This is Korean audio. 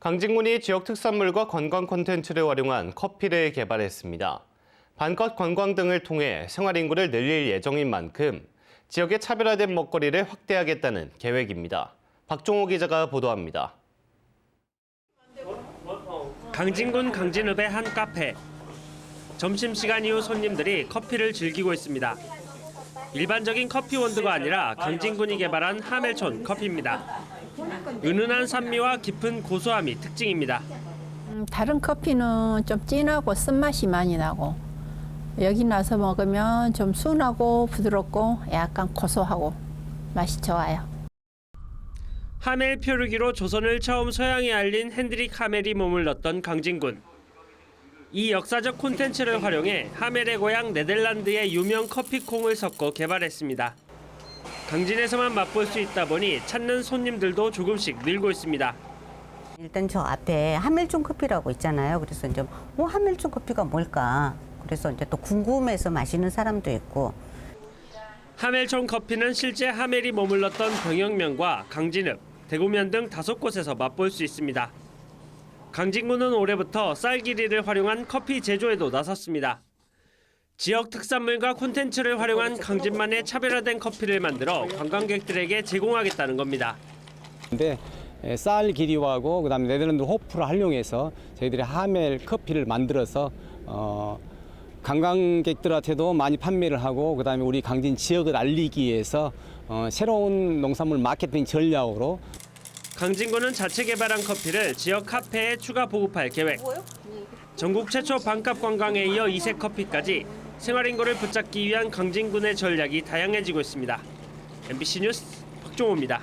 강진군이 지역 특산물과 관광 콘텐츠를 활용한 커피를 개발했습니다. 반컷 관광 등을 통해 생활 인구를 늘릴 예정인 만큼 지역의 차별화된 먹거리를 확대하겠다는 계획입니다. 박종호 기자가 보도합니다. 강진군 강진읍의 한 카페. 점심시간 이후 손님들이 커피를 즐기고 있습니다. 일반적인 커피 원두가 아니라 강진군이 개발한 하멜촌 커피입니다. 은은한 산미와 깊은 고소함이 특징입니다. 음, 다른 커피는 좀 진하고 쓴맛이 많이 나고 여기 나서 먹으면 좀 순하고 부드럽고 약간 고소하고 맛이 좋아요. 하멜 표류기로 조선을 처음 서양에 알린 핸드릭 하멜이 넣었던 강진군. 이 역사적 콘텐츠를 활용해 하멜의 고향 네덜란드의 유명 커피콩을 섞어 개발했습니다. 강진에서만 맛볼 수 있다 보니 찾는 손님들도 조금씩 늘고 있습니다. 일단 저 앞에 하멜촌 커피라고 있잖아요. 그래서 이제 어 하멜촌 커피가 뭘까? 그래서 이제 또 궁금해서 마시는 사람도 있고 하멜촌 커피는 실제 하멜이 머물렀던 병영면과 강진읍, 대구면 등 다섯 곳에서 맛볼 수 있습니다. 강진군은 올해부터 쌀기리를 활용한 커피 제조에도 나섰습니다. 지역 특산물과 콘텐츠를 활용한 강진만의 차별화된 커피를 만들어 관광객들에게 제공하겠다는 겁니다. 근데 에, 쌀 기리하고 그다음에 네덜란드 호프를 활용해서 저희들이 하멜 커피를 만들어서 어, 관광객들한테도 많이 판매를 하고 그다음에 우리 강진 지역을 알리기 위해서 어, 새로운 농산물 마케팅 전략으로 강진군은 자체 개발한 커피를 지역 카페에 추가 보급할 계획. 전국 최초 반값 관광에 이어 이색 커피까지 생활 인구를 붙잡기 위한 강진군의 전략이 다양해지고 있습니다. MBC 뉴스 박종호입니다.